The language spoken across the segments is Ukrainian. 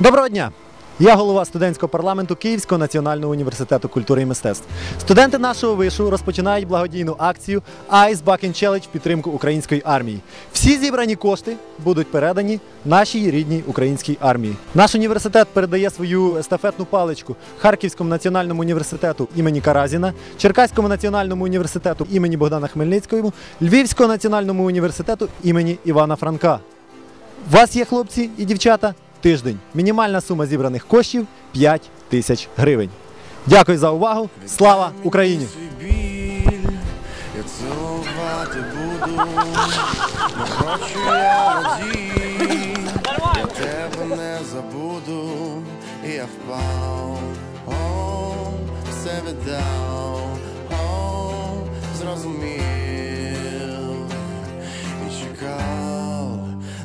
Доброго дня! Я голова студентського парламенту Київського національного університету культури і мистецтв. Студенти нашого вишу розпочинають благодійну акцію Ice Bucket Challenge в підтримку української армії. Всі зібрані кошти будуть передані нашій рідній українській армії. Наш університет передає свою естафетну паличку Харківському національному університету імені Каразіна, Черкаському національному університету імені Богдана Хмельницького, Львівського національному університету імені Івана Франка. У вас є хлопці і дівчата? Тиждень. Мінімальна сума зібраних коштів 5 тисяч гривень. Дякую за увагу. Слава Україні! Я впав, о, все віддав, о,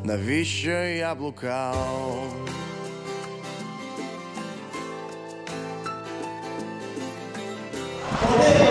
na wisie jabłkał. Yeah.